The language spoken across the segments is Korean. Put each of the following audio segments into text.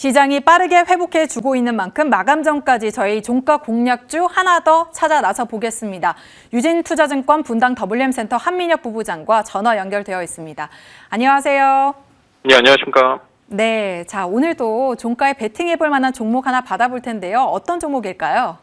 시장이 빠르게 회복해 주고 있는 만큼 마감 전까지 저희 종가 공략주 하나 더 찾아 나서 보겠습니다. 유진투자증권 분당 더블엠센터 한민혁 부부장과 전화 연결되어 있습니다. 안녕하세요. 네, 안녕하십니까. 네, 자 오늘도 종가에 베팅해 볼 만한 종목 하나 받아볼 텐데요. 어떤 종목일까요?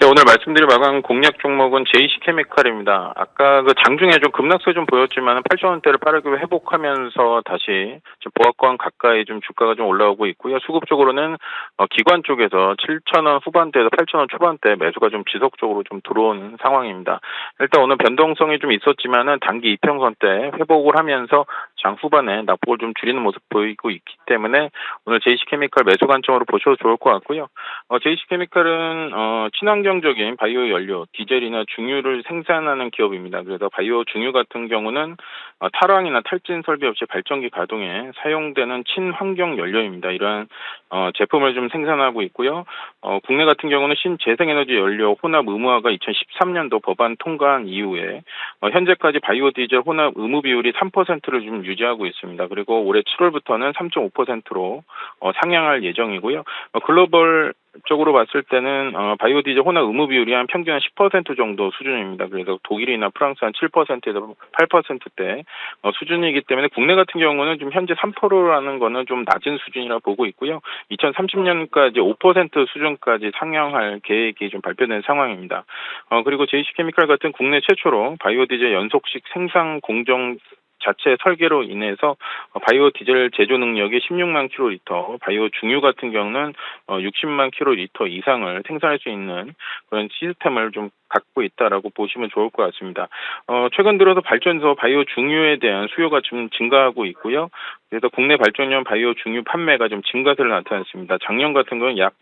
네, 오늘 말씀드릴 마감 공략 종목은 JC 케미칼입니다. 아까 그 장중에 좀 급락세 좀 보였지만 8,000원대를 빠르게 회복하면서 다시 좀 보합권 가까이 좀 주가가 좀 올라오고 있고요. 수급 쪽으로는 어, 기관 쪽에서 7,000원 후반대에서 8,000원 초반대 매수가 좀 지속적으로 좀 들어오는 상황입니다. 일단 오늘 변동성이 좀 있었지만은 단기 이평선 때 회복을 하면서 장 후반에 낙폭을 좀 줄이는 모습 보이고 있기 때문에 오늘 JC 케미칼 매수 관점으로 보셔도 좋을 것 같고요. 어, JC 케미칼은 어, 친환경적인 바이오 연료, 디젤이나 중유를 생산하는 기업입니다. 그래서 바이오 중유 같은 경우는 어, 탈황이나 탈진 설비 없이 발전기 가동에 사용되는 친환경 연료입니다. 이러한 어, 제품을 좀 생산하고 있고요. 어, 국내 같은 경우는 신재생에너지 연료 혼합 의무화가 2013년도 법안 통과한 이후에 어, 현재까지 바이오 디젤 혼합 의무 비율이 3%를 좀 유지하고 있습니다. 그리고 올해 7월부터는 3.5%로 어, 상향할 예정이고요. 어, 글로벌 쪽으로 봤을 때는 어, 바이오 디젤 혼합 의무 비율이 한 평균 한 10% 정도 수준입니다. 그래서 독일이나 프랑스 한 7%에서 8%대 어, 수준이기 때문에 국내 같은 경우는 좀 현재 3%라는 거는 좀 낮은 수준이라 보고 있고요. 2030년까지 5% 수준까지 상향할 계획이 좀 발표된 상황입니다. 어, 그리고 JC케미칼 같은 국내 최초로 바이오 디젤 연속식 생산 공정 자체 설계로 인해서 어, 바이오 디젤 제조 능력이 16만 킬로리터, 바이오 중유 같은 경우는 어, 60만 킬로리터 이상을 생산할 수 있는 그런 시스템을 좀 갖고 있다라고 보시면 좋을 것 같습니다. 어, 최근 들어서 발전소 바이오 중유에 대한 수요가 좀 증가하고 있고요. 그래서 국내 발전용 바이오 중유 판매가 좀 증가세를 나타냈습니다. 작년 같은 경우는 약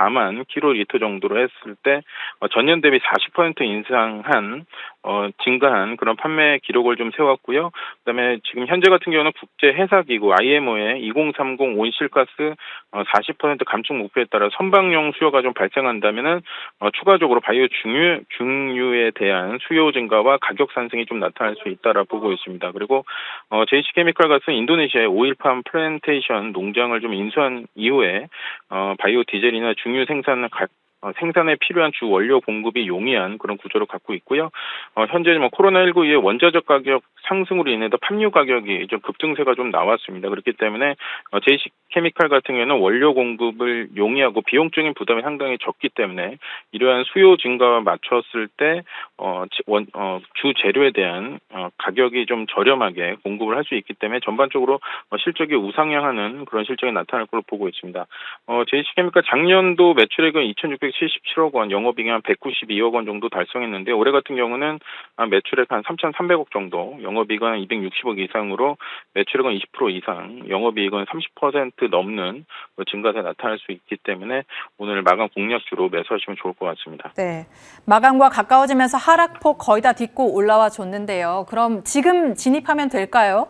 14만 킬로리터 정도로 했을 때 어, 전년 대비 40% 인상한 어, 증가한 그런 판매 기록을 좀 세웠고요. 그다음에 지금 현재 같은 경우는 국제 회사 기구 IMO의 2030 온실가스 어, 40% 감축 목표에 따라 선박용 수요가 좀 발생한다면은 어, 추가적으로 바이오 중유 중유에 대한 수요 증가와 가격 상승이 좀 나타날 수 있다라 보고 있습니다. 그리고 어, JC케미칼 같은 인도네시아의 오일팜 플랜테이션 농장을 좀 인수한 이후에 어, 바이오 디젤이나 중유 생산을 가, 어, 생산에 필요한 주 원료 공급이 용이한 그런 구조를 갖고 있고요. 어, 현재 뭐 코로나19 이후 원자재 가격 상승으로 인해서 팜유 가격이 좀 급등세가 좀 나왔습니다. 그렇기 때문에 어, JC 케미칼 같은 경우는 원료 공급을 용이하고 비용적인 부담이 상당히 적기 때문에 이러한 수요 증가와 맞췄을 때 어, 지- 원, 어, 주 재료에 대한 어, 가격이 좀 저렴하게 공급을 할 수 있기 때문에 전반적으로 어, 실적이 우상향하는 그런 실적이 나타날 걸로 보고 있습니다. 어, JC케미칼 작년도 매출액은 2,677억 원, 영업이익이 한 192억 원 정도 달성했는데 올해 같은 경우는 한 매출액 한 3,300억 정도, 영업이익은 한 260억 이상으로 매출액은 20% 이상, 영업이익은 30% 넘는 그 증가세 나타날 수 있기 때문에 오늘 마감 공략주로 매수하시면 좋을 것 같습니다. 네, 마감과 가까워지면서 하락폭 거의 다 딛고 올라와 줬는데요. 그럼 지금 진입하면 될까요?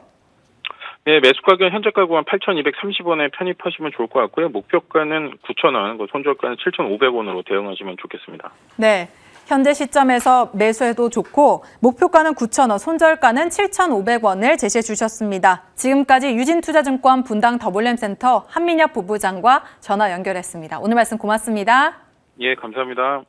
네, 매수 가격 현재 가격 한 8,230원에 편입하시면 좋을 것 같고요. 목표가는 9,000원, 그 손절가는 7,500원으로 대응하시면 좋겠습니다. 네. 현재 시점에서 매수해도 좋고 목표가는 9,000원, 손절가는 7,500원을 제시해 주셨습니다. 지금까지 유진투자증권 분당 더블엠센터 한민혁 부부장과 전화 연결했습니다. 오늘 말씀 고맙습니다. 예, 감사합니다.